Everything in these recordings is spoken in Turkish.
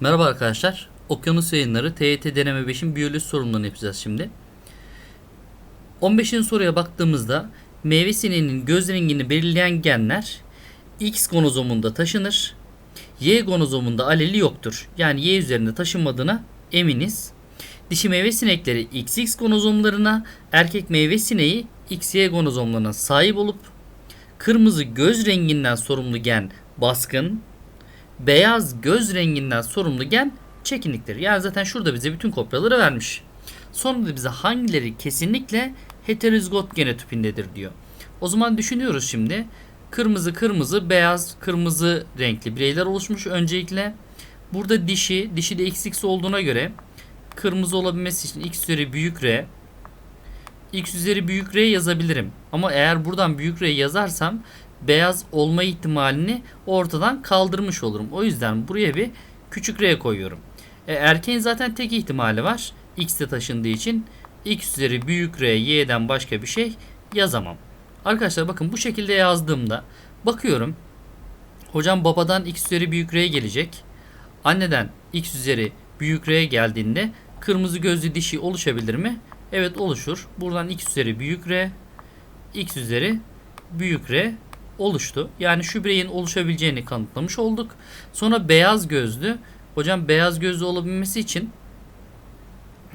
Merhaba arkadaşlar. Okyanus yayınları TYT deneme 5'in biyoloji sorunlarını yapacağız şimdi. 15. soruya baktığımızda meyve sineğinin göz rengini belirleyen genler X gonozomunda taşınır. Y gonozomunda aleli yoktur. Yani Y üzerinde taşınmadığına eminiz. Dişi meyve sinekleri XX gonozomlarına, erkek meyve sineği XY gonozomlarına sahip olup kırmızı göz renginden sorumlu gen baskın, beyaz göz renginden sorumlu gen çekiniktir. Yani zaten şurada bize bütün kopyaları vermiş. Sonra da bize hangileri kesinlikle heterozigot genotipindedir diyor. O zaman düşünüyoruz şimdi. Kırmızı kırmızı beyaz kırmızı renkli bireyler oluşmuş öncelikle. Burada dişi, dişi de XX olduğuna göre kırmızı olabilmesi için X üzeri büyük R X üzeri büyük R yazabilirim. Ama eğer buradan büyük R yazarsam beyaz olma ihtimalini ortadan kaldırmış olurum. O yüzden buraya bir küçük R koyuyorum. E, erkeğin zaten tek ihtimali var. X'te taşındığı için X üzeri büyük R Y'den başka bir şey yazamam. Arkadaşlar bakın bu şekilde yazdığımda bakıyorum. Hocam babadan X üzeri büyük R gelecek. Anneden X üzeri büyük R geldiğinde kırmızı gözlü dişi oluşabilir mi? Evet oluşur. Buradan X üzeri büyük R X üzeri büyük R oluştu. Yani şu bireyin oluşabileceğini kanıtlamış olduk. Sonra beyaz gözlü. Hocam beyaz gözlü olabilmesi için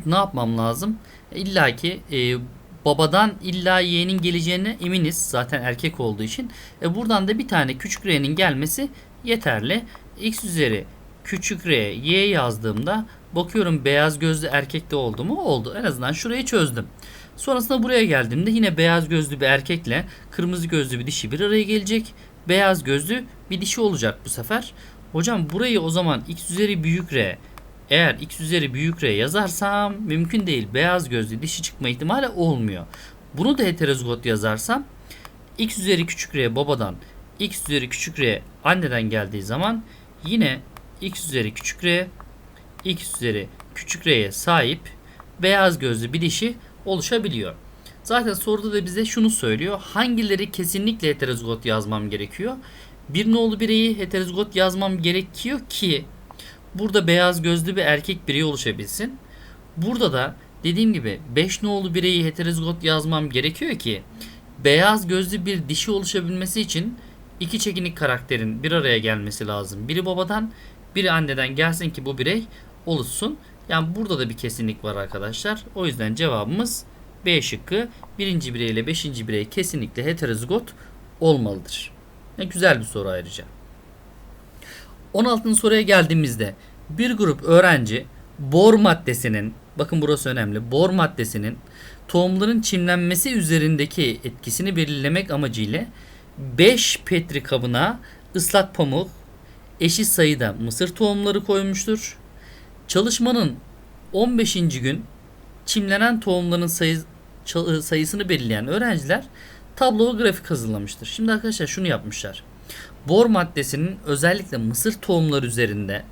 ne yapmam lazım? İlla ki e, babadan illa yeğenin geleceğine eminiz. Zaten erkek olduğu için. E, buradan da bir tane küçük r'nin gelmesi yeterli. X üzeri küçük r y yazdığımda bakıyorum beyaz gözlü erkekte oldu mu? Oldu. En azından şurayı çözdüm. Sonrasında buraya geldiğimde yine beyaz gözlü bir erkekle kırmızı gözlü bir dişi bir araya gelecek. Beyaz gözlü bir dişi olacak bu sefer. Hocam burayı o zaman x üzeri büyük r eğer x üzeri büyük r yazarsam mümkün değil. Beyaz gözlü dişi çıkma ihtimali olmuyor. Bunu da heterozigot yazarsam x üzeri küçük r babadan x üzeri küçük r anneden geldiği zaman yine x üzeri küçük r x üzeri küçük r'ye sahip beyaz gözlü bir dişi oluşabiliyor. Zaten soruda da bize şunu söylüyor. Hangileri kesinlikle heterozigot yazmam gerekiyor? Bir nolu bireyi heterozigot yazmam gerekiyor ki burada beyaz gözlü bir erkek birey oluşabilsin. Burada da dediğim gibi 5 nolu bireyi heterozigot yazmam gerekiyor ki beyaz gözlü bir dişi oluşabilmesi için iki çekinik karakterin bir araya gelmesi lazım. Biri babadan, biri anneden gelsin ki bu birey oluşsun. Yani burada da bir kesinlik var arkadaşlar. O yüzden cevabımız B şıkkı. Birinci birey ile beşinci birey kesinlikle heterozigot olmalıdır. Ne güzel bir soru ayrıca. 16. soruya geldiğimizde bir grup öğrenci bor maddesinin bakın burası önemli. Bor maddesinin tohumların çimlenmesi üzerindeki etkisini belirlemek amacıyla 5 petri kabına ıslak pamuk, eşit sayıda mısır tohumları koymuştur. Çalışmanın 15. gün çimlenen tohumların sayı, sayısını belirleyen öğrenciler tablo ve grafik hazırlamıştır. Şimdi arkadaşlar şunu yapmışlar. Bor maddesinin özellikle mısır tohumları üzerinde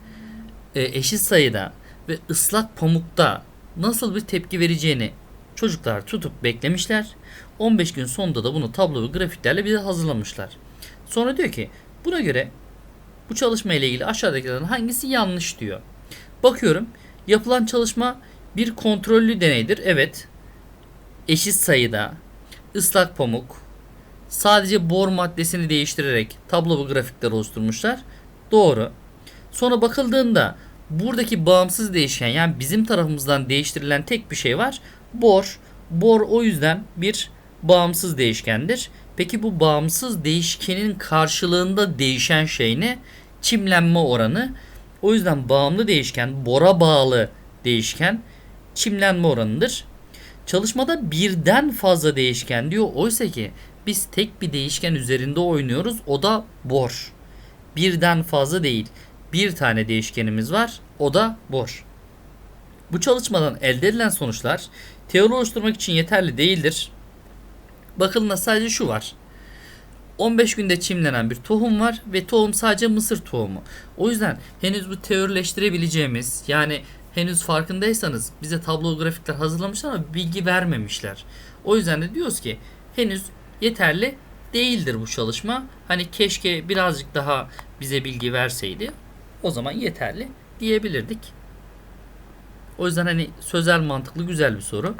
e, eşit sayıda ve ıslak pamukta nasıl bir tepki vereceğini çocuklar tutup beklemişler. 15 gün sonunda da bunu tablo ve grafiklerle bize hazırlamışlar. Sonra diyor ki buna göre bu çalışma ile ilgili aşağıdakilerden hangisi yanlış diyor. Bakıyorum yapılan çalışma bir kontrollü deneydir. Evet. Eşit sayıda ıslak pamuk sadece bor maddesini değiştirerek tablo ve grafikler oluşturmuşlar. Doğru. Sonra bakıldığında buradaki bağımsız değişken yani bizim tarafımızdan değiştirilen tek bir şey var. Bor. Bor o yüzden bir bağımsız değişkendir. Peki bu bağımsız değişkenin karşılığında değişen şey ne? Çimlenme oranı. O yüzden bağımlı değişken, bora bağlı değişken çimlenme oranıdır. Çalışmada birden fazla değişken diyor. Oysa ki biz tek bir değişken üzerinde oynuyoruz. O da bor. Birden fazla değil. Bir tane değişkenimiz var. O da bor. Bu çalışmadan elde edilen sonuçlar teori oluşturmak için yeterli değildir. Bakılına sadece şu var. 15 günde çimlenen bir tohum var ve tohum sadece mısır tohumu. O yüzden henüz bu teorileştirebileceğimiz yani henüz farkındaysanız bize tablo grafikler hazırlamışlar ama bilgi vermemişler. O yüzden de diyoruz ki henüz yeterli değildir bu çalışma. Hani keşke birazcık daha bize bilgi verseydi. O zaman yeterli diyebilirdik. O yüzden hani sözel mantıklı güzel bir soru.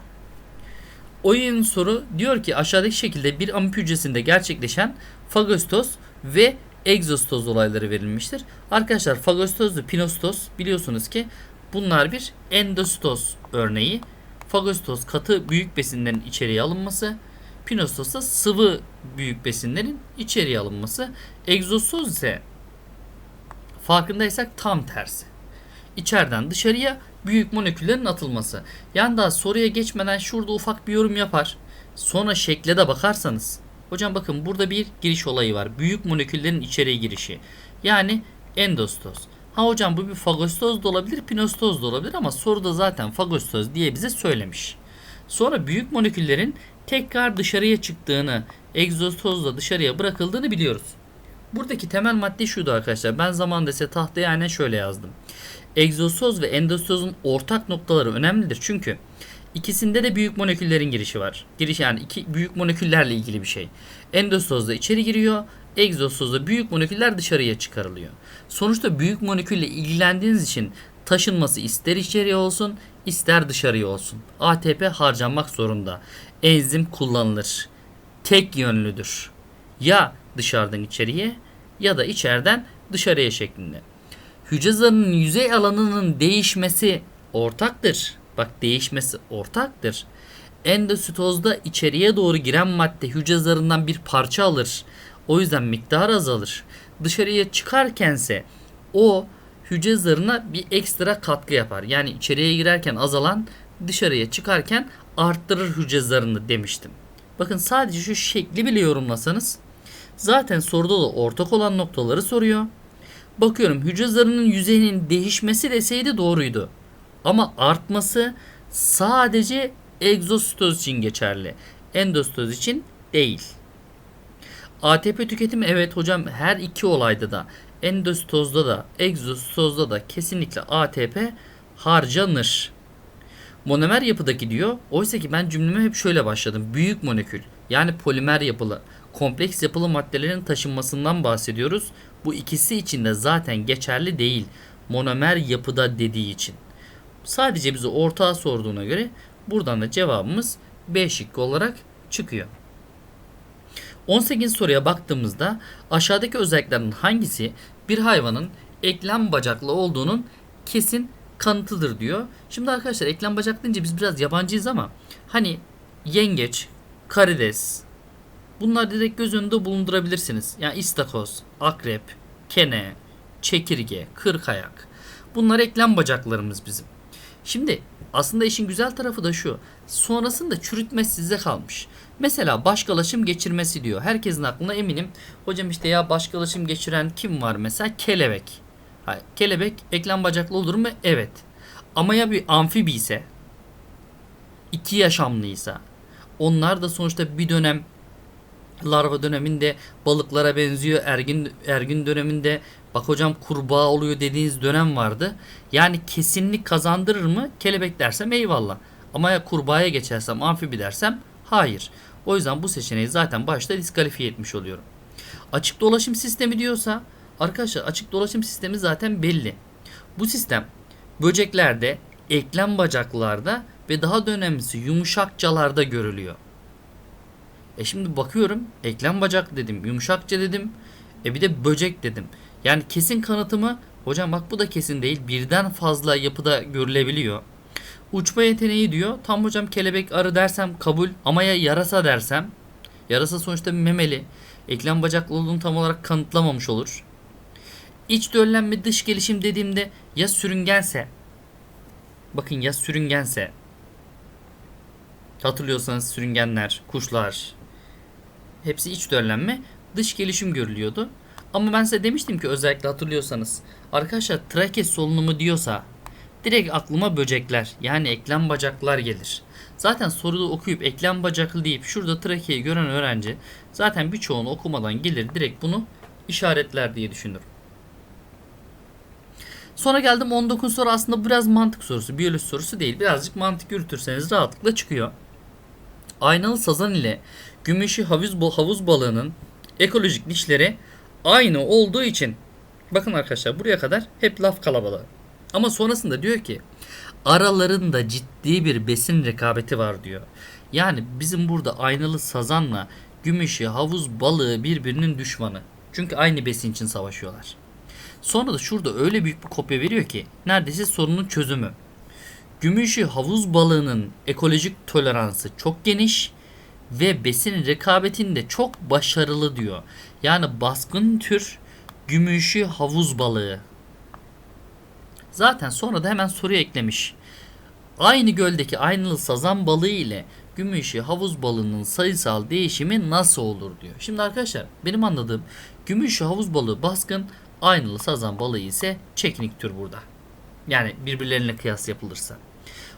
Oyun soru diyor ki aşağıdaki şekilde bir amip hücresinde gerçekleşen fagostoz ve egzostoz olayları verilmiştir. Arkadaşlar fagostoz ve pinostoz biliyorsunuz ki bunlar bir endostoz örneği. Fagostoz katı büyük besinlerin içeriye alınması, pinostoz da sıvı büyük besinlerin içeriye alınması. Egzostoz ise farkındaysak tam tersi. İçeriden dışarıya büyük moleküllerin atılması. Yani daha soruya geçmeden şurada ufak bir yorum yapar. Sonra şekle de bakarsanız. Hocam bakın burada bir giriş olayı var. Büyük moleküllerin içeriye girişi. Yani endostoz. Ha hocam bu bir fagostoz da olabilir, pinostoz da olabilir ama soruda zaten fagostoz diye bize söylemiş. Sonra büyük moleküllerin tekrar dışarıya çıktığını, egzostozla dışarıya bırakıldığını biliyoruz. Buradaki temel madde şuydu arkadaşlar. Ben zamanında ise tahtaya aynen şöyle yazdım. Egzostoz ve endostozun ortak noktaları önemlidir. Çünkü ikisinde de büyük moleküllerin girişi var. Giriş yani iki büyük moleküllerle ilgili bir şey. Endostozda içeri giriyor. Egzostozda büyük moleküller dışarıya çıkarılıyor. Sonuçta büyük molekülle ilgilendiğiniz için taşınması ister içeriye olsun ister dışarıya olsun. ATP harcanmak zorunda. Enzim kullanılır. Tek yönlüdür. Ya dışarıdan içeriye ya da içeriden dışarıya şeklinde. Hücre zarının yüzey alanının değişmesi ortaktır. Bak değişmesi ortaktır. Endositozda içeriye doğru giren madde hücre zarından bir parça alır. O yüzden miktar azalır. Dışarıya çıkarkense o hücre zarına bir ekstra katkı yapar. Yani içeriye girerken azalan dışarıya çıkarken arttırır hücre zarını demiştim. Bakın sadece şu şekli bile yorumlasanız zaten soruda da ortak olan noktaları soruyor. Bakıyorum hücre zarının yüzeyinin değişmesi deseydi doğruydu. Ama artması sadece egzositoz için geçerli. Endositoz için değil. ATP tüketimi evet hocam her iki olayda da endositozda da egzositozda da kesinlikle ATP harcanır. Monomer yapıdaki diyor. Oysa ki ben cümleme hep şöyle başladım. Büyük molekül yani polimer yapılı kompleks yapılı maddelerin taşınmasından bahsediyoruz. Bu ikisi için de zaten geçerli değil. Monomer yapıda dediği için. Sadece bize ortağı sorduğuna göre buradan da cevabımız B şıkkı olarak çıkıyor. 18 soruya baktığımızda aşağıdaki özelliklerin hangisi bir hayvanın eklem bacaklı olduğunun kesin kanıtıdır diyor. Şimdi arkadaşlar eklem bacak deyince biz biraz yabancıyız ama hani yengeç, karides bunlar direkt göz önünde bulundurabilirsiniz. Yani istakoz, akrep, kene, çekirge, kırkayak. Bunlar eklem bacaklarımız bizim. Şimdi aslında işin güzel tarafı da şu. Sonrasında çürütme size kalmış. Mesela başkalaşım geçirmesi diyor. Herkesin aklına eminim. Hocam işte ya başkalaşım geçiren kim var mesela? Kelebek. Hayır, kelebek eklem bacaklı olur mu? Evet. Ama ya bir amfibi ise iki yaşamlıysa onlar da sonuçta bir dönem larva döneminde balıklara benziyor. Ergin ergin döneminde bak hocam kurbağa oluyor dediğiniz dönem vardı. Yani kesinlik kazandırır mı? Kelebek dersem eyvallah. Ama ya kurbağaya geçersem amfibi dersem hayır. O yüzden bu seçeneği zaten başta diskalifiye etmiş oluyorum. Açık dolaşım sistemi diyorsa arkadaşlar açık dolaşım sistemi zaten belli. Bu sistem böceklerde, eklem bacaklarda ve daha da önemlisi yumuşakçalarda görülüyor. E şimdi bakıyorum eklem bacak dedim, yumuşakça dedim. E bir de böcek dedim. Yani kesin kanıtımı hocam bak bu da kesin değil. Birden fazla yapıda görülebiliyor. Uçma yeteneği diyor. Tam hocam kelebek arı dersem kabul ama ya yarasa dersem yarasa sonuçta memeli. Eklem bacaklı olduğunu tam olarak kanıtlamamış olur. İç döllenme dış gelişim dediğimde ya sürüngense bakın ya sürüngense hatırlıyorsanız sürüngenler, kuşlar hepsi iç döllenme dış gelişim görülüyordu. Ama ben size demiştim ki özellikle hatırlıyorsanız arkadaşlar trake solunumu diyorsa direkt aklıma böcekler yani eklem bacaklar gelir. Zaten soruda okuyup eklem bacaklı deyip şurada trakeyi gören öğrenci zaten birçoğunu okumadan gelir direkt bunu işaretler diye düşünürüm. Sonra geldim 19 soru aslında biraz mantık sorusu, biyoloji sorusu değil. Birazcık mantık yürütürseniz rahatlıkla çıkıyor. Aynalı sazan ile gümüşü havuz, havuz balığının ekolojik nişleri aynı olduğu için bakın arkadaşlar buraya kadar hep laf kalabalığı. Ama sonrasında diyor ki aralarında ciddi bir besin rekabeti var diyor. Yani bizim burada aynalı sazanla gümüşü havuz balığı birbirinin düşmanı. Çünkü aynı besin için savaşıyorlar. Sonra da şurada öyle büyük bir kopya veriyor ki neredeyse sorunun çözümü. Gümüşü havuz balığının ekolojik toleransı çok geniş ve besin rekabetinde çok başarılı diyor. Yani baskın tür gümüşü havuz balığı. Zaten sonra da hemen soruya eklemiş. Aynı göldeki aynalı sazan balığı ile gümüşü havuz balığının sayısal değişimi nasıl olur diyor. Şimdi arkadaşlar benim anladığım gümüşü havuz balığı baskın, aynalı sazan balığı ise çekinik tür burada. Yani birbirlerine kıyas yapılırsa.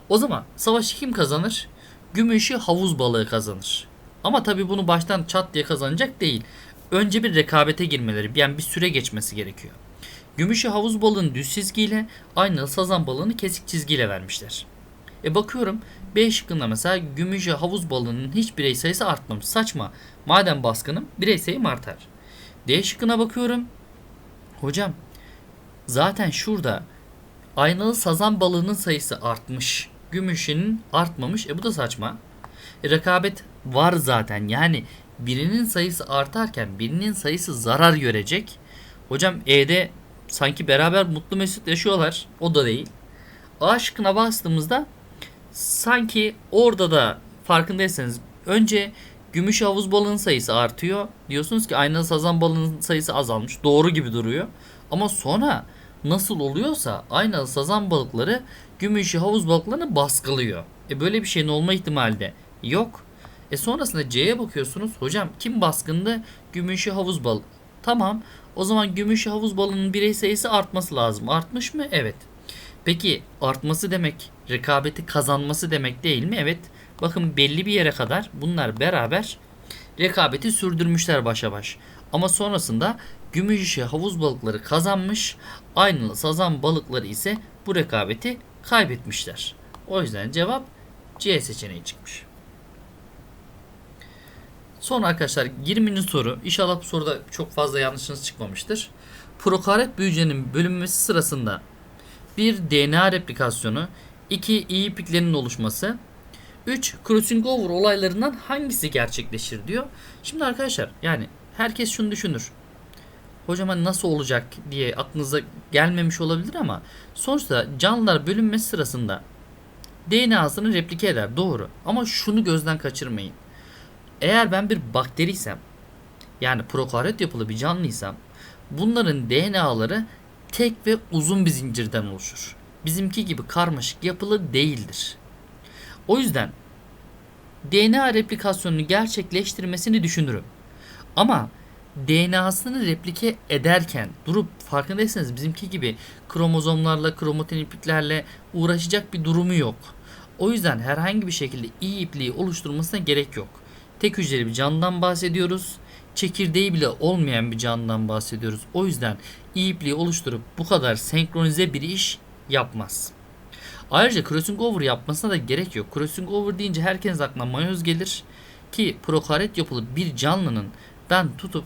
O zaman savaşı kim kazanır? Gümüşü havuz balığı kazanır. Ama tabii bunu baştan çat diye kazanacak değil. Önce bir rekabete girmeleri, yani bir süre geçmesi gerekiyor. Gümüşü havuz balığını düz çizgiyle, aynalı sazan balığını kesik çizgiyle vermişler. E bakıyorum B şıkkında mesela gümüşü havuz balığının hiç birey sayısı artmamış. Saçma. Madem baskınım birey sayım artar. D şıkkına bakıyorum. Hocam zaten şurada aynalı sazan balığının sayısı artmış. Gümüşünün artmamış. E bu da saçma. E, rekabet var zaten. Yani birinin sayısı artarken birinin sayısı zarar görecek. Hocam E'de sanki beraber mutlu mesut yaşıyorlar. O da değil. A şıkkına bastığımızda sanki orada da farkındaysanız önce gümüş havuz balığının sayısı artıyor. Diyorsunuz ki aynalı sazan balığının sayısı azalmış. Doğru gibi duruyor. Ama sonra nasıl oluyorsa aynalı sazan balıkları gümüşü havuz balıklarını baskılıyor. E böyle bir şeyin olma ihtimali de yok. E sonrasında C'ye bakıyorsunuz. Hocam kim baskındı? Gümüşü havuz balığı. Tamam. O zaman gümüşü havuz balığının birey sayısı artması lazım. Artmış mı? Evet. Peki artması demek rekabeti kazanması demek değil mi? Evet. Bakın belli bir yere kadar bunlar beraber rekabeti sürdürmüşler başa baş. Ama sonrasında gümüşü havuz balıkları kazanmış, aynalı sazan balıkları ise bu rekabeti kaybetmişler. O yüzden cevap C seçeneği çıkmış. Sonra arkadaşlar 20. soru. İnşallah bu soruda çok fazla yanlışınız çıkmamıştır. Prokaryot büyücenin bölünmesi sırasında bir DNA replikasyonu, 2 iyi ipliklerin oluşması, 3 crossing over olaylarından hangisi gerçekleşir diyor. Şimdi arkadaşlar yani herkes şunu düşünür. Hocam hani nasıl olacak diye aklınıza gelmemiş olabilir ama sonuçta canlılar bölünmesi sırasında DNA'sını replike eder doğru. Ama şunu gözden kaçırmayın. Eğer ben bir bakteriysem yani prokaryot yapılı bir canlıysam bunların DNA'ları tek ve uzun bir zincirden oluşur. Bizimki gibi karmaşık yapılı değildir. O yüzden DNA replikasyonunu gerçekleştirmesini düşünürüm. Ama DNA'sını replike ederken durup farkındaysanız bizimki gibi kromozomlarla, kromatin ipliklerle uğraşacak bir durumu yok. O yüzden herhangi bir şekilde iyi ipliği oluşturmasına gerek yok. Tek hücreli bir canlıdan bahsediyoruz. Çekirdeği bile olmayan bir canlıdan bahsediyoruz. O yüzden iyi ipliği oluşturup bu kadar senkronize bir iş yapmaz. Ayrıca crossing over yapmasına da gerek yok. Crossing over deyince herkes aklına mayoz gelir ki prokaryot yapılı bir canlının ben tutup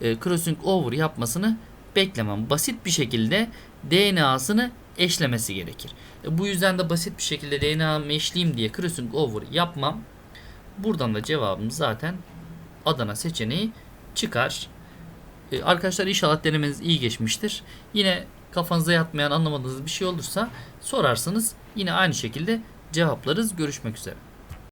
e, crossing over yapmasını beklemem. Basit bir şekilde DNA'sını eşlemesi gerekir. E, bu yüzden de basit bir şekilde DNA'mı eşleyeyim diye crossing over yapmam. Buradan da cevabımız zaten Adana seçeneği çıkar. E, arkadaşlar inşallah denemeniz iyi geçmiştir. Yine kafanıza yatmayan anlamadığınız bir şey olursa sorarsınız. Yine aynı şekilde cevaplarız. Görüşmek üzere.